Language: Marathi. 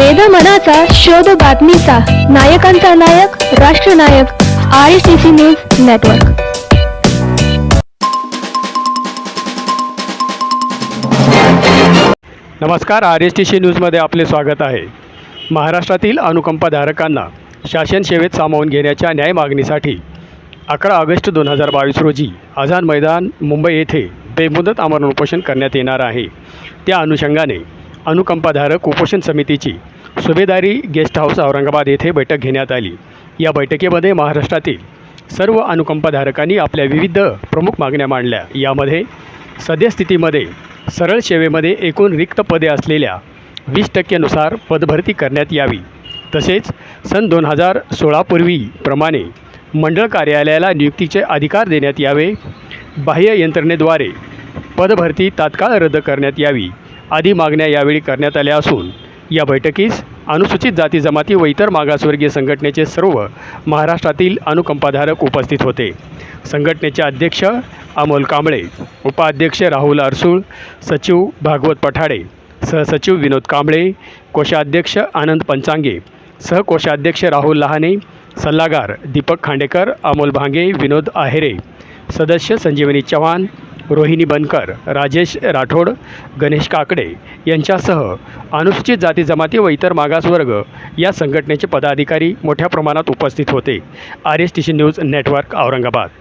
वेद मनाचा शोध बातमीचा. नायकांचा नायक राष्ट्रनायक I C T C news network नमस्कार आर एस टी सी न्यूजमध्ये आपले स्वागत आहे. महाराष्ट्रातील अनुकंपाधारकांना शासन सेवेत सामावून घेण्याच्या न्याय मागणीसाठी अकरा ऑगस्ट दोन हजार बावीस रोजी आझाद मैदान मुंबई येथे बेमुदत आमरण उपोषण करण्यात येणार आहे. त्या अनुषंगाने अनुकंपाधारक उपोषण समितीची सुभेदारी गेस्ट हाऊस औरंगाबाद येथे बैठक घेण्यात आली. या बैठकीमध्ये महाराष्ट्रातील सर्व अनुकंपाधारकांनी आपल्या विविध प्रमुख मागण्या मांडल्या. यामध्ये सद्यस्थितीमध्ये सरळ सेवेमध्ये एकूण रिक्त पदे असलेल्या वीस टक्क्यानुसार पदभरती करण्यात यावी. तसेच सन दोन हजार सोळापूर्वीप्रमाणे मंडळ कार्यालयाला नियुक्तीचे अधिकार देण्यात यावे. बाह्य यंत्रणेद्वारे पदभरती तात्काळ रद्द करण्यात यावी. आदी मागण्या यावेळी करण्यात आल्या असून या बैठकीस अनुसूचित जाती जमाती व इतर मागासवर्गीय संघटनेचे सर्व महाराष्ट्रातील अनुकंपाधारक उपस्थित होते. संघटनेचे अध्यक्ष अमोल कांबळे उपाध्यक्ष राहुल अरसूळ सचिव भागवत पठाडे सहसचिव विनोद कांबळे कोषाध्यक्ष आनंद पंचांगे सहकोषाध्यक्ष राहुल लहाने सल्लागार दीपक खांडेकर अमोल भांगे विनोद आहेरे सदस्य संजीवनी चव्हाण रोहिणी बनकर राजेश राठोड गणेश काकडे यांच्यासह अनुसूचित जाती जमाती व इतर मागासवर्ग या संघटनेचे पदाधिकारी मोठ्या प्रमाणात उपस्थित होते. R S T C news network Aurangabad.